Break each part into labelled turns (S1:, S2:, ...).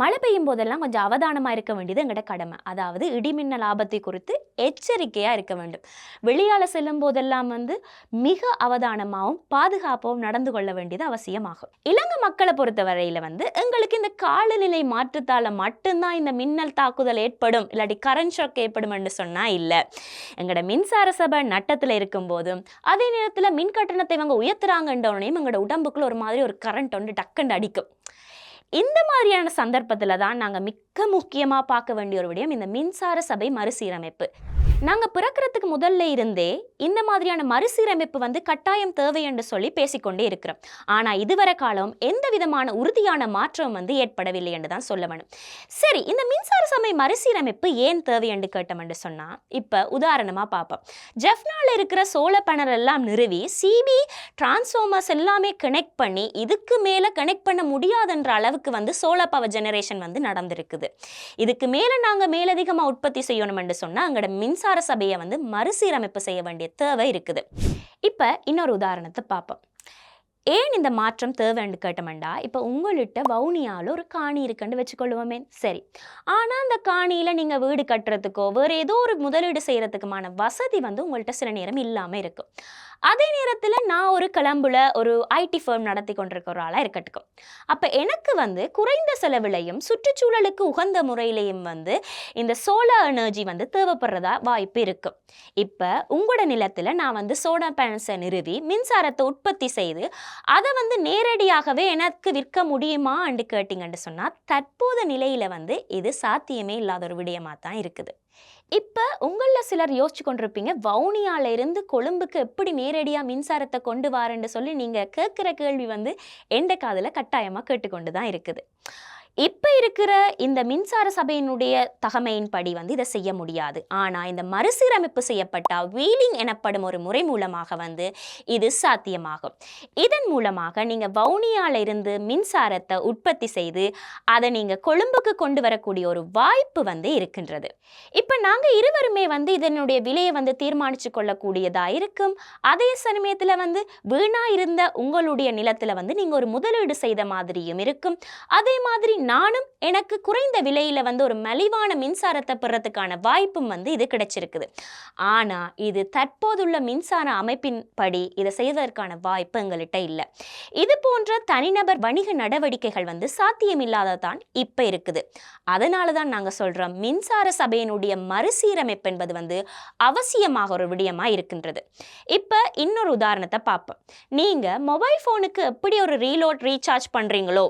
S1: மழை பெய்யும் போதெல்லாம் கொஞ்சம் அவதானமாக இருக்க வேண்டியது எங்களோட கடமை. அதாவது இடிமின்னல் ஆபத்தை குறித்து எச்சரிக்கையாக இருக்க வேண்டும். வெளியால் செல்லும் போதெல்லாம் வந்து மிக அவதானமாகவும் பாதுகாப்பாகவும் நடந்து கொள்ள வேண்டியது அவசியமாகும். இலங்கை மக்களை பொறுத்த வரையில் வந்து எங்களுக்கு இந்த காலநிலை மாற்றத்தால் மட்டும்தான் இந்த மின்னல் தாக்குதல் ஏற்படும் இல்லாட்டி கரண்ட் ஷாக் ஏற்படும் என்று சொன்னால் இல்லை. எங்களோட மின்சார சபை நட்டத்தில் இருக்கும்போதும் அதே நேரத்தில் மின் கட்டணத்தை இவங்க உயர்த்துறாங்கன்றவனையும் எங்களோட உடம்புக்குள்ள ஒரு மாதிரி ஒரு கரண்ட் ஒன்று டக்குன்னு அடிக்கும். இந்த மாதிரியான சந்தர்ப்பத்தில் தான் நாங்கள் மிக்க முக்கியமாக பார்க்க வேண்டிய ஒரு விடயம் இந்த மின்சார சபை மறுசீரமைப்பு. நாங்கள் பிறக்கிறதுக்கு முதல்ல இருந்தே இந்த மாதிரியான மறுசீரமைப்பு வந்து கட்டாயம் தேவை என்று சொல்லி பேசிக்கொண்டே இருக்கிறோம். ஆனால் இதுவரை காலம் எந்த விதமான உறுதியான மாற்றம் வந்து ஏற்படவில்லை என்று தான் சொல்ல வேணும். சரி இந்த மின்சார சபை மறுசீரமைப்பு ஏன் தேவை என்று கேட்டோம் என்று சொன்னால் இப்போ உதாரணமாக பார்ப்போம். ஜெஃப்னாவில் இருக்கிற சோழ பேனல் எல்லாம் நிறுவி சிபி டிரான்ஸ்ஃபார்மர்ஸ் எல்லாமே கனெக்ட் பண்ணி இதுக்கு மேலே கனெக்ட் பண்ண முடியாதுன்ற அளவுக்கு வந்து சோலார் பவர் ஜெனரேஷன் வந்து நடந்திருக்குது. இதுக்கு மேலே நாங்கள் மேலதிகமாக உற்பத்தி செய்யணும் என்று சொன்னால் அங்கட மின்சார சபையை வந்து மறுசீரமைப்பு செய்ய வேண்டிய தேவை இருக்குது. இப்போ இன்னொரு உதாரணத்தை பார்ப்போம். ஏன் இந்த மாற்றம் தேவைன்னு கேட்டோம்டா இப்போ உங்கள்கிட்ட வவுனியாவில் ஒரு காணி இருக்குன்னு வச்சுக்கொள்வோமே. சரி. ஆனால் அந்த காணியில் நீங்கள் வீடு கட்டுறதுக்கோ வேறு ஏதோ ஒரு முதலீடு செய்கிறதுக்குமான வசதி வந்து உங்கள்கிட்ட சில நேரம் இல்லாமல் இருக்கும் அதே நேரத்தில் நான் ஒரு கிளம்புல ஒரு ஐடி ஃபேம் நடத்தி கொண்டிருக்க ஒரு ஆளாக இருக்கட்டுக்கும். அப்போ எனக்கு வந்து குறைந்த செலவிலையும் சுற்றுச்சூழலுக்கு உகந்த முறையிலையும் வந்து இந்த சோலார் எனர்ஜி வந்து தேவைப்படுறதா வாய்ப்பு இருக்கும் இப்போ உங்களோட நிலத்தில் நான் வந்து சோலார் பேனல்ஸை நிறுவி மின்சாரத்தை உற்பத்தி செய்து அதை வந்து நேரடியாகவே எனக்கு விற்க முடியுமா அண்டு கேட்டிங்கன்னு சொன்னால் தற்போத நிலையில் வந்து இது சாத்தியமே இல்லாத ஒரு விடயமாக தான் இருக்குது. இப்போ உங்களில் சிலர் யோசிச்சு கொண்டிருப்பீங்க வவுனியால இருந்து கொழும்புக்கு எப்படி நேரடியாக மின்சாரத்தை கொண்டு வாரேன்னு சொல்லி நீங்கள் கேட்குற கேள்வி வந்து எந்த காதில் கட்டாயமாக கேட்டுக்கொண்டு தான் இருக்குது. இப்போ இருக்கிற இந்த மின்சார சபையினுடைய தகமையின்படி வந்து இதை செய்ய முடியாது. ஆனால் இந்த மறுசீரமைப்பு செய்யப்பட்ட வீலிங் எனப்படும் ஒரு முறை மூலமாக வந்து இது சாத்தியமாகும். இதன் மூலமாக நீங்கள் வவுனியால இருந்து மின்சாரத்தை உற்பத்தி செய்து அதை நீங்கள் கொழும்புக்கு கொண்டு வரக்கூடிய ஒரு வாய்ப்பு வந்து இருக்கின்றது. இப்போ நாங்கள் இருவருமே வந்து இதனுடைய விலையை வந்து தீர்மானித்து கொள்ளக்கூடியதாக இருக்கும். அதே சமயத்தில் வந்து வீணாக இருந்த உங்களுடைய நிலத்தில் வந்து நீங்கள் ஒரு முதலீடு செய்த மாதிரியும் இருக்கும். அதே மாதிரி நானும் எனக்கு குறைந்த விலையில் வந்து ஒரு மலிவான மின்சாரத்தை பெறத்துக்கான வாய்ப்பும் வந்து இது கிடைச்சிருக்குது. ஆனால் இது தற்போதுள்ள மின்சார அமைப்பின் படி இதை செய்வதற்கான வாய்ப்பு எங்கள்கிட்ட இல்லை. இது போன்ற தனிநபர் வணிக நடவடிக்கைகள் வந்து சாத்தியமில்லாததான் இப்போ இருக்குது. அதனால தான் நாங்கள் சொல்கிறோம் மின்சார சபையினுடைய மறுசீரமைப்பு என்பது வந்து அவசியமாக ஒரு விடயமாக இருக்கின்றது. இப்போ இன்னொரு உதாரணத்தை பார்ப்போம். நீங்கள் மொபைல் ஃபோனுக்கு எப்படி ஒரு ரீலோட் ரீசார்ஜ் பண்ணுறீங்களோ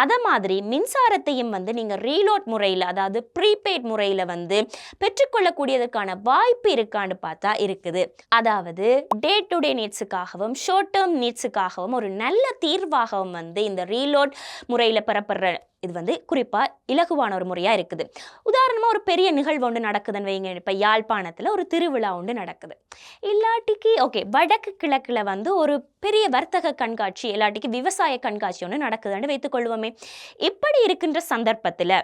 S1: அதை மாதிரி மின்சாரத்தையும் வந்து நீங்கள் ரீலோட் முறையில் அதாவது ப்ரீபெய்ட் முறையில் வந்து பெற்றுக்கொள்ளக்கூடியதற்கான வாய்ப்பு இருக்கான்னு பார்த்தா இருக்குது. அதாவது டே டு டே நீட்ஸுக்காகவும் ஷார்ட் டேர்ம் நீட்ஸுக்காகவும் ஒரு நல்ல தீர்வாகவும் வந்து இந்த ரீலோட் முறையில் பெறப்படுற இது வந்து குறிப்பாக இலகுவான ஒரு முறையாக இருக்குது. உதாரணமாக ஒரு பெரிய நிகழ்வு ஒன்று நடக்குதுன்னு வைங்க. இப்போ யாழ்ப்பாணத்தில் ஒரு திருவிழா ஒன்று நடக்குது. இல்லாட்டிக்கு ஓகே வடக்கு கிழக்கில் வந்து ஒரு பெரிய வர்த்தக கண்காட்சி இல்லாட்டிக்கு விவசாய கண்காட்சி ஒன்று நடக்குதுன்னு வைத்துக்கொள்வோமே இப்படி இருக்கின்ற சந்தர்ப்பத்தில்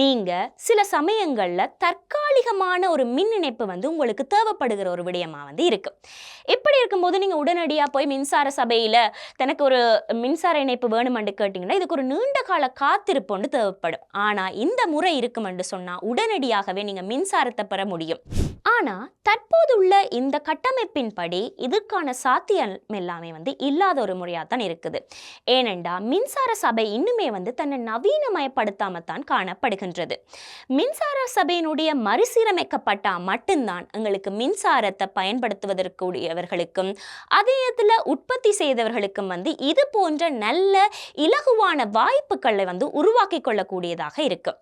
S1: நீங்கள் சில சமயங்களில் தற்காலிகமான ஒரு மின் இணைப்பு வந்து உங்களுக்கு தேவைப்படுகிற ஒரு விடயமாக வந்து இருக்குது இப்படி இருக்கும்போது நீங்கள் உடனடியாக போய் மின்சார சபையில் தனக்கு ஒரு மின்சார இணைப்பு வேணுமென்று கேட்டிங்கன்னா இதுக்கு ஒரு நீண்ட கால காத்திருப்பொண்டு தேவைப்படும். ஆனால் இந்த முறை இருக்குமென்று சொன்னால் உடனடியாகவே நீங்கள் மின்சாரத்தை பெற முடியும். ஆனால் தற்போது உள்ள இந்த கட்டமைப்பின்படி இதுக்கான சாத்தியம் எல்லாமே வந்து இல்லாத ஒரு முறையாக தான் இருக்குது. ஏனெண்டா மின்சார சபை இன்னுமே வந்து தன்னை நவீனமயப்படுத்தாம தான் காணப்படுகின்றது. மின்சார சபையினுடைய மறுசீரமைக்கப்பட்டா மட்டும்தான் எங்களுக்கு மின்சாரத்தை பயன்படுத்துவதற்குரியவர்களுக்கும் அதே இதில் உற்பத்தி செய்தவர்களுக்கும் வந்து இது போன்ற நல்ல இலகுவான வாய்ப்புகளை வந்து உருவாக்கிக் கொள்ளக்கூடியதாக இருக்கும்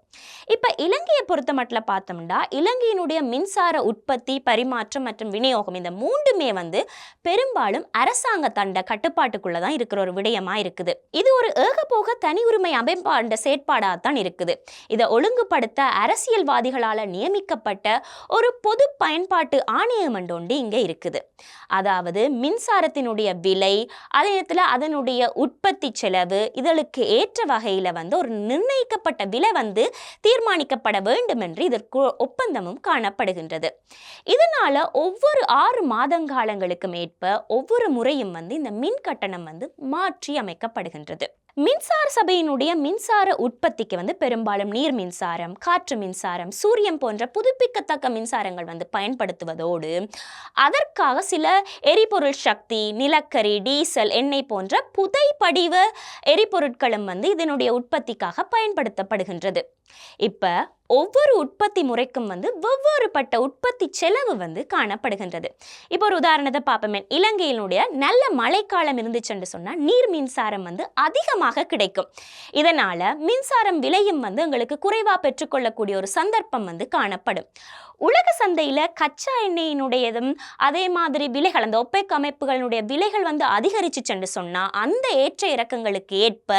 S1: இப்போ இலங்கையை பொறுத்த மட்டில் பார்த்தோம்னா இலங்கையினுடைய மின்சார உற்பத்தி பரிமாற்றம் மற்றும் விநியோகம் இந்த மூன்றுமே வந்து பெரும்பாலும் அரசாங்க தண்ட கட்டுப்பாட்டுக்குள்ளே தான் இருக்கிற ஒரு விடயமாக இருக்குது. இது ஒரு ஏகபோக தனி உரிமை அமைப்பாண்ட செயற்பாடாக தான் இருக்குது. இதை ஒழுங்குபடுத்த அரசியல்வாதிகளால் நியமிக்கப்பட்ட ஒரு பொது பயன்பாட்டு ஆணையம் ஒன்று இங்கே இருக்குது. அதாவது மின்சாரத்தினுடைய விலை அதே நேரத்தில் அதனுடைய உற்பத்தி செலவு இதழுக்கு ஏற்ற வகையில் வந்து ஒரு நிர்ணயிக்கப்பட்ட விலை வந்து தீர்மானிக்கப்பட வேண்டும் என்று இதற்கு ஒப்பந்தமும் காணப்படுகின்றது. இதனால ஒவ்வொரு ஆறு மாதங்காலங்களுக்கு மேற்ப ஒவ்வொரு முறையும் வந்து இந்த மின் கட்டணம் வந்து மாற்றி அமைக்கப்படுகின்றது. மின்சார சபையினுடைய மின்சார உற்பத்திக்கு வந்து பெரும்பாலும் நீர் மின்சாரம் காற்று மின்சாரம் சூரியன் போன்ற புதுப்பிக்கத்தக்க மின்சாரங்கள் வந்து பயன்படுத்துவதோடு அதற்காக சில எரிபொருள் சக்தி நிலக்கரி டீசல் எண்ணெய் போன்ற புதை படிவ எரிபொருட்களும் வந்து இதனுடைய உற்பத்திக்காக பயன்படுத்தப்படுகின்றது. இப்போ ஒவ்வொரு உற்பத்தி முறைக்கும் வந்து வெவ்வேறுபட்ட உற்பத்தி செலவு வந்து காணப்படுகின்றது. இப்போ ஒரு உதாரணத்தை பார்ப்போமே. இலங்கையினுடைய நல்ல மழைக்காலம் இருந்துச்சுன்னு சொன்னால் நீர் மின்சாரம் வந்து அதிகமாக கிடைக்கும். இதனால் மின்சாரம் விலையும் வந்து உங்களுக்கு குறைவாக பெற்றுக்கொள்ளக்கூடிய ஒரு சந்தர்ப்பம் வந்து காணப்படும். உலக சந்தையில் கச்சா எண்ணெயினுடையதும் அதே மாதிரி விலைகள் அந்த ஒப்பேக் அமைப்புகளுடைய விலைகள் வந்து அதிகரிச்சுச்சுன்னு சொன்னால் அந்த ஏற்ற இறக்கங்களுக்கு ஏற்ப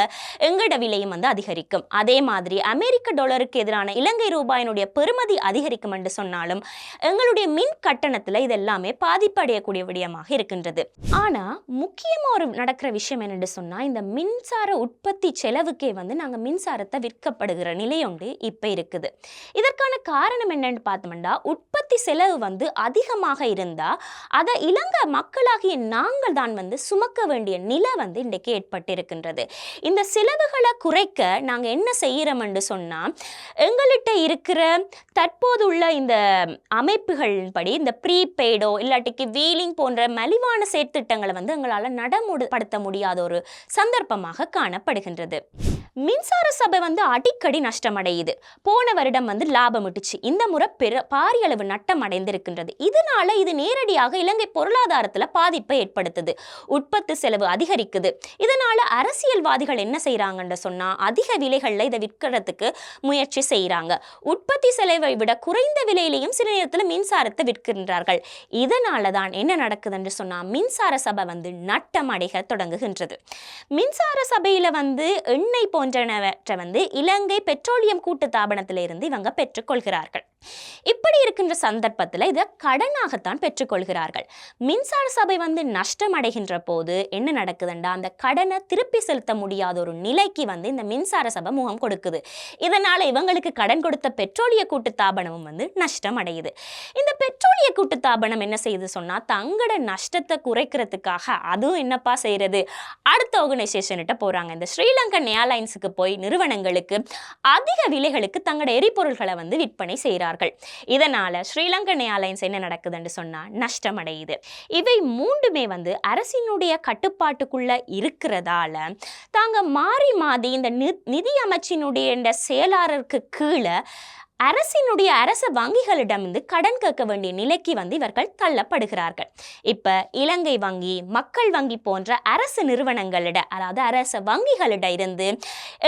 S1: எங்களோட விலையும் வந்து அதிகரிக்கும். அதே மாதிரி அமெரிக்க டாலருக்கு எதிரான இலங்கை ரூபாயினுடைய பெறுமதி அதிகரிக்கும் என்று சொன்னாலும் எங்களுடைய மின் கட்டணத்தில் இது எல்லாமே பாதிப்படையக்கூடிய விடயமாக இருக்கின்றது. ஆனால் முக்கியமாக ஒரு நடக்கிற விஷயம் என்னென்னு சொன்னால் இந்த மின்சார உற்பத்தி செலவுக்கே வந்து நாங்கள் மின்சாரத்தை விற்கப்படுகிற நிலை இப்போ இருக்குது. இதற்கான காரணம் என்னென்னு பார்த்தோம்னா உற்பத்தி செலவு வந்து அதிகமாக இருந்தால் அதை இலங்கை மக்களாகிய நாங்கள் தான் வந்து சுமக்க வேண்டிய நிலை வந்து இன்றைக்கு ஏற்பட்டிருக்கின்றது. இந்த செலவுகளை குறைக்க நாங்கள் என்ன செய்கிறோமென்று சொன்னால் எங்கள்கிட்ட இருக்கிற தற்போதுள்ள இந்த அமைப்புகளின்படி இந்த ப்ரீபெய்டோ இல்லாட்டிக்கு வீலிங் போன்ற மலிவான செயற்திட்டங்களை வந்து எங்களால் நடமுடப்படுத்த முடியாத ஒரு சந்தர்ப்பமாக காணப்படுகின்றது. மின்சார சபை வந்து அடிக்கடி நஷ்டமடையுது. போன வருடம் வந்து லாபம் விட்டுச்சு இந்த முறை பெரு பாரியளவு நட்டம் அடைந்திருக்கின்றது இதனால இது நேரடியாக இலங்கை பொருளாதாரத்தில் பாதிப்பை ஏற்படுத்துது. உற்பத்தி செலவு அதிகரிக்குது. இதனால அரசியல்வாதிகள் என்ன செய்கிறாங்கன்னு சொன்னால் அதிக விலைகளில் இதை விற்கிறதுக்கு முயற்சி செய்கிறாங்க உற்பத்தி செலவை விட குறைந்த விலையிலையும் சில நேரத்தில் மின்சாரத்தை விற்கின்றார்கள். இதனால தான் என்ன நடக்குதுன்னு சொன்னால் மின்சார சபை வந்து நட்டம் அடைய தொடங்குகின்றது. மின்சார சபையில் வந்து எண்ணெய் போன்றனவற்றை வந்து இலங்கை பெட்ரோலியம் கூட்டு தாபனத்திலிருந்து இவங்க பெற்றுக்கொள்கிறார்கள் இப்படி இருக்கின்ற சந்தர்ப்பத்தில் இதை கடனாகத்தான் பெற்றுக்கொள்கிறார்கள். மின்சார சபை வந்து நஷ்டம் அடைகின்ற போது என்ன நடக்குதுண்டா? அந்த கடனை திருப்பி செலுத்த முடியாத ஒரு நிலைக்கு வந்து இந்த மின்சார சபை முகம் கொடுக்குது. இதனால் இவங்களுக்கு கடன் கொடுத்த பெட்ரோலிய கூட்டுத்தாபனமும் வந்து நஷ்டம் அடையுது இந்த பெட்ரோலிய கூட்டுத்தாபனம் என்ன செய்யுது சொன்னால் தங்களோட நஷ்டத்தை குறைக்கிறதுக்காக அதுவும் என்னப்பா செய்கிறது அடுத்த ஆர்கனைசேஷன்கிட்ட போகிறாங்க இந்த ஸ்ரீலங்கன் ஏர்லைன்ஸுக்கு போய் நிறுவனங்களுக்கு அதிக விலைகளுக்கு தங்களோட எரிபொருள்களை வந்து விற்பனை செய்கிறார்கள் இதனால் ஸ்ரீலங்கன் ஏர்லைன்ஸ் என்ன நடக்குதுன்னு சொன்னால் நஷ்டம் அடையுது இவை மூன்றுமே வந்து அரசினுடைய கட்டுப்பாட்டுக்குள்ள இருக்கிறதால தாங்க மாறி மாறி இந்த நி- நிதி அமைச்சினுடைய இந்த செயலாளருக்கு கீழே அரசினுடைய அரச வங்கிகளிடமிருந்து கடன் கேட்க வேண்டிய நிலைக்கு வந்து இவர்கள் தள்ளப்படுகிறார்கள். இப்ப இலங்கை வங்கி மக்கள் வங்கி போன்ற அரசு நிறுவனங்களிட அதாவது அரச வங்கிகளிட இருந்து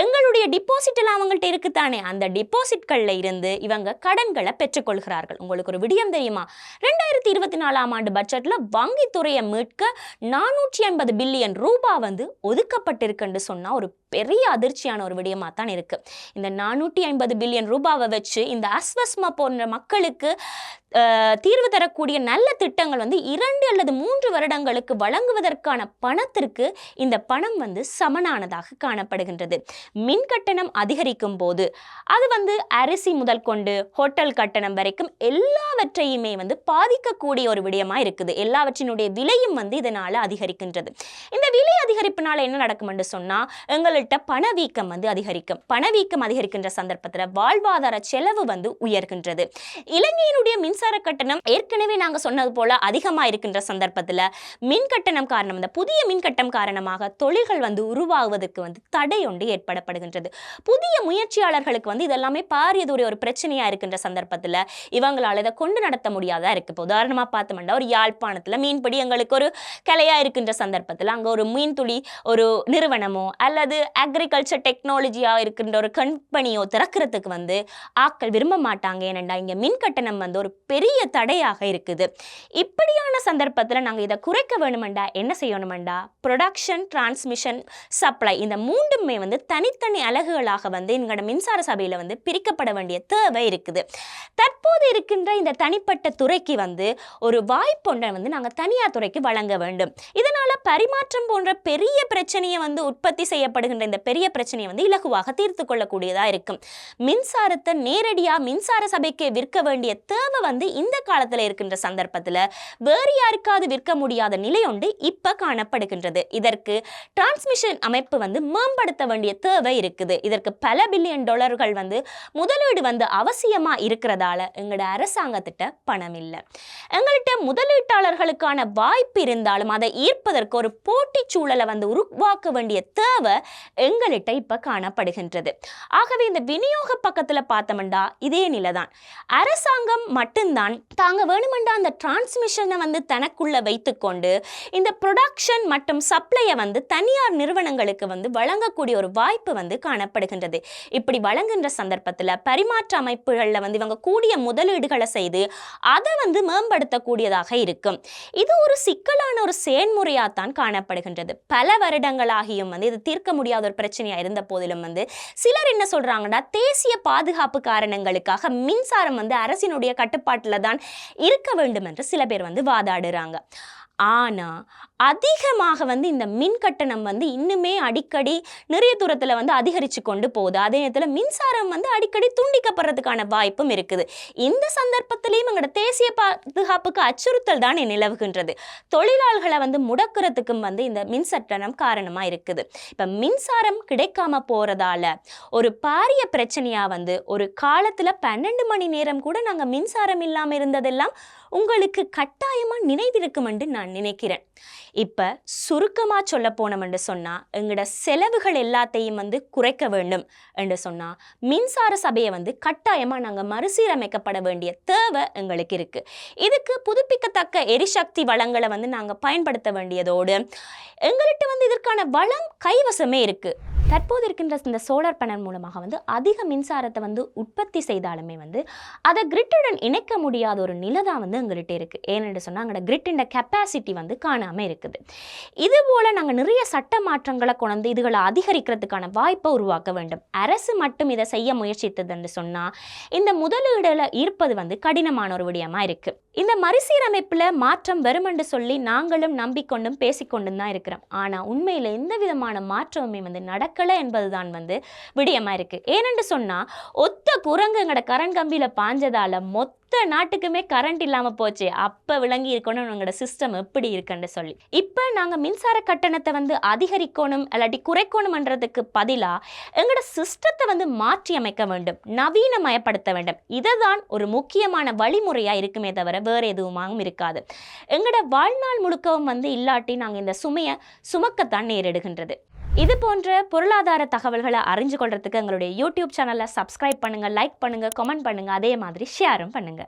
S1: எங்களுடைய டிபாசிட் எல்லாம் அவங்கள்ட்ட இருக்குத்தானே அந்த டிபாசிட்கள்ல இருந்து இவங்க கடன்களை பெற்றுக்கொள்கிறார்கள். உங்களுக்கு ஒரு விடியம் தெரியுமா? ரெண்டாயிரத்தி இருபத்தி நாலாம் ஆண்டு பட்ஜெட்ல வங்கித்துறையை மீட்க நானூற்றி ஐம்பது பில்லியன் ரூபாய் வந்து ஒதுக்கப்பட்டிருக்குன்னு சொன்னா ஒரு பெரிய அதிர்ச்சியான ஒரு விடயமா தான் இருக்கு. இந்த நானூற்றி ஐம்பது பில்லியன் ரூபாவை வச்சு இந்த அஸ்வஸ்மா போன்ற மக்களுக்கு தீர்வு தரக்கூடிய நல்ல திட்டங்கள் வந்து இரண்டு அல்லது மூன்று வருடங்களுக்கு வழங்குவதற்கான பணத்திற்கு இந்த பணம் வந்து சமனானதாக காணப்படுகின்றது. மின் கட்டணம் அதிகரிக்கும் போது அது வந்து அரிசி முதல் கொண்டு ஹோட்டல் கட்டணம் வரைக்கும் எல்லாவற்றையுமே வந்து பாதிக்கக்கூடிய ஒரு விடயமாக இருக்குது. எல்லாவற்றினுடைய விலையும் வந்து இதனால் அதிகரிக்கின்றது. இந்த விலை அதிகரிப்பினால் என்ன நடக்கும் என்று சொன்னால் எங்கள்கிட்ட பணவீக்கம் வந்து அதிகரிக்கும். பணவீக்கம் அதிகரிக்கின்ற சந்தர்ப்பத்தில் வாழ்வாதார செலவு வந்து உயர்கின்றது. இலங்கையினுடைய மின் மின்சார கட்டணம் ஏற்கனவே நாங்கள் சொன்னது போல அதிகமாக இருக்கின்ற சந்தர்ப்பத்தில் மின் கட்டணம் காரணம் இந்த புதிய மின் கட்டணம் காரணமாக தொழில்கள் வந்து உருவாகுவதற்கு வந்து தடை ஒன்று ஏற்படப்படுகின்றது. புதிய முயற்சியாளர்களுக்கு வந்து இதெல்லாமே பாரியதுடைய ஒரு பிரச்சனையாக இருக்கின்ற சந்தர்ப்பத்தில் இவங்களால் இதை கொண்டு நடத்த முடியாதா இருக்கு இப்போ உதாரணமாக பார்த்தோம்னா ஒரு யாழ்ப்பாணத்தில் மீன்பிடி எங்களுக்கு ஒரு கலையாக இருக்கின்ற சந்தர்ப்பத்தில் அங்கே ஒரு மீன் துளி ஒரு நிறுவனமோ அல்லது அக்ரிகல்ச்சர் டெக்னாலஜியாக இருக்கின்ற ஒரு கம்பெனியோ திறக்கிறதுக்கு வந்து ஆட்கள் விரும்ப மாட்டாங்க. ஏனெண்டா இங்கே மின் கட்டணம் வந்து ஒரு பெரிய தடையாக இருக்குது. இப்படியான சந்தர்ப்பத்தில் நாங்கள் இதை குறைக்க வேணுமெண்டா? என்ன செய்யணுமெண்டா? ப்ரொடக்ஷன் டிரான்ஸ்மிஷன் சப்ளை இந்த மூன்றுமே வந்து தனித்தனி அலகுகளாக வந்து வந்து எங்களோட மின்சார சபையில் வந்து பிரிக்கப்பட வேண்டிய தேவை இருக்குது. தற்போது இருக்கின்ற இந்த தனிப்பட்ட துறைக்கு வந்து ஒரு வாய்ப்பொன்றை வந்து நாங்கள் தனியார் துறைக்கு வழங்க வேண்டும். இதனால் பரிமாற்றம் போன்ற பெரிய பிரச்சனையை வந்து உற்பத்தி செய்யப்படுகின்ற இந்த பெரிய பிரச்சனையை வந்து இலகுவாக தீர்த்து கொள்ளக்கூடியதாக இருக்கும். மின்சாரத்தை நேரடியாக மின்சார சபைக்கு விற்க வேண்டிய தேவை வந்து இந்த காலத்தில் இருக்கின்ற சந்தர்ப்பத்தில் வேறு யாருக்காவது விற்க முடியாத நிலை ஒன்று இப்போ காணப்படுகின்றது. இதற்கு டிரான்ஸ்மிஷன் அமைப்பு வந்து மேம்படுத்த வேண்டிய தேவை இருக்குது. இதற்கு பல பில்லியன் டாலர்கள் வந்து முதலீடு வந்து அவசியமா இருக்கிறதால எங்களோட அரசாங்கத்திட்ட பணம் இல்லை எங்கள்கிட்ட முதலீட்டாளர்களுக்கான வாய்ப்பு இருந்தாலும் அதை ஈர்ப்பதற்கு ஒரு போட்டி சூழலை வந்து உருவாக்க வேண்டிய தேவை எங்கள்கிட்ட இப்போ காணப்படுகின்றது. ஆகவே இந்த விநியோக பக்கத்துல பார்த்தோம்னா இதே நிலைதான். அரசாங்கம் மட்டும் மட்டும்தான் தாங்க வேணுமென்ற அந்த டிரான்ஸ்மிஷனை வந்து தனக்குள்ள வைத்துக்கொண்டு இந்த ப்ரொடக்ஷன் மற்றும் சப்ளையை வந்து தனியார் நிறுவனங்களுக்கு வந்து வழங்கக்கூடிய ஒரு வாய்ப்பு வந்து காணப்படுகின்றது. இப்படி வழங்குகின்ற சந்தர்ப்பத்தில் பரிமாற்ற அமைப்புகளில் வந்து இவங்க கூடிய முதலீடுகளை செய்து அதை வந்து மேம்படுத்தக்கூடியதாக இருக்கும். இது ஒரு சிக்கலான ஒரு செயல்முறையாக தான் காணப்படுகின்றது. பல வருடங்களாகியும் வந்து இது தீர்க்க முடியாத ஒரு பிரச்சனையாக இருந்த போதிலும் வந்து சிலர் என்ன சொல்றாங்கன்னா தேசிய பாதுகாப்பு காரணங்களுக்காக மின்சாரம் வந்து அரசினுடைய கட்டுப்பாட்டில் தான் இருக்க வேண்டும் என்று சில பேர் வந்து வாதாடுறாங்க. ஆனால் அதிகமாக வந்து இந்த மின் கட்டணம் வந்து இன்னுமே அடிக்கடி நிறைய தூரத்தில் வந்து அதிகரித்து கொண்டு போகுது. அதே நேரத்தில் மின்சாரம் வந்து அடிக்கடி துண்டிக்கப்படுறதுக்கான வாய்ப்பும் இருக்குது. இந்த சந்தர்ப்பத்திலையும் எங்களோட தேசிய பாதுகாப்புக்கு அச்சுறுத்தல் தான் நிலவுகின்றது. தொழிலாளர்களை வந்து முடக்கிறதுக்கும் வந்து இந்த மின் சட்டணம் காரணமாக இருக்குது. இப்போ மின்சாரம் கிடைக்காம போகிறதால ஒரு பாரிய பிரச்சனையாக வந்து ஒரு காலத்தில் பன்னெண்டு மணி நேரம் கூட நாங்கள் மின்சாரம் இல்லாமல் இருந்ததெல்லாம் உங்களுக்கு கட்டாயமாக நினைவிருக்கும் என்று நான் நினைக்கிறேன். இப்போ சுருக்கமாக சொல்ல போனோம் என்று சொன்னால் எங்களோட செலவுகள் எல்லாத்தையும் வந்து குறைக்க வேண்டும் என்று சொன்னால் மின்சார சபையை வந்து கட்டாயமாக நாங்கள் மறுசீரமைக்கப்பட வேண்டிய தேவை எங்களுக்கு இருக்குது இதுக்கு புதுப்பிக்கத்தக்க எரிசக்தி வளங்களை வந்து நாங்கள் பயன்படுத்த வேண்டியதோடு எங்கள்கிட்ட வந்து இதற்கான வளம் கைவசமே இருக்குது தற்போது இருக்கின்ற இந்த சோலார் பேனல் மூலமாக வந்து அதிக மின்சாரத்தை வந்து உற்பத்தி செய்தாலுமே வந்து அதை கிரிட்டுடன் இணைக்க முடியாத ஒரு நிலை தான் வந்து எங்கள்கிட்ட இருக்குது ஏன்னு சொன்னால் எங்களோட கிரிட்டின் கெப்பாசிட்டி வந்து காணாமல் இருக்குது. இது போல் நாங்கள் நிறைய சட்ட மாற்றங்களை கொண்டு இதுகளை அதிகரிக்கிறதுக்கான வாய்ப்பை உருவாக்க வேண்டும். அரசு மட்டும் இதை செய்ய முயற்சித்ததுன்னு சொன்னால் இந்த முதலீடில் ஈர்ப்பது வந்து கடினமான ஒரு விடயமாக இருக்குது இந்த மறுசீரமைப்பில் மாற்றம் வருமென்று சொல்லி நாங்களும் நம்பிக்கொண்டும் பேசிக்கொண்டும் தான் இருக்கிறோம். ஆனால் உண்மையில் எந்த விதமான மாற்றமுமே வந்து நடக்க நடக்கலை என்பதுதான் வந்து விடயமா இருக்கு. ஏனென்று சொன்னா ஒத்த குரங்கு எங்களோட கரண்ட் கம்பியில பாஞ்சதால மொத்த நாட்டுக்குமே கரண்ட் இல்லாமல் போச்சு. அப்போ விளங்கி இருக்கணும் எங்களோட சிஸ்டம் எப்படி இருக்குன்னு சொல்லி. இப்போ நாங்கள் மின்சார கட்டணத்தை வந்து அதிகரிக்கணும் இல்லாட்டி குறைக்கணும்ன்றதுக்கு பதிலாக எங்களோட சிஸ்டத்தை வந்து மாற்றி அமைக்க வேண்டும். நவீனமயப்படுத்த வேண்டும். இதை தான் ஒரு முக்கியமான வழிமுறையாக இருக்குமே தவிர வேறு எதுவுமாகவும் இருக்காது. எங்களோட வாழ்நாள் முழுக்கவும் வந்து இல்லாட்டி நாங்கள் இந்த சுமையை சுமக்கத்தான் நேரிடுகின்றது. இது போன்ற பொருளாதார தகவல்களை அறிஞ்சு கொள்றதுக்கு எங்களுடைய யூடியூப் சேனலை சப்ஸ்கிரைப் பண்ணுங்க லைக் பண்ணுங்க கமெண்ட் பண்ணுங்க அதே மாதிரி ஷேரும் பண்ணுங்க.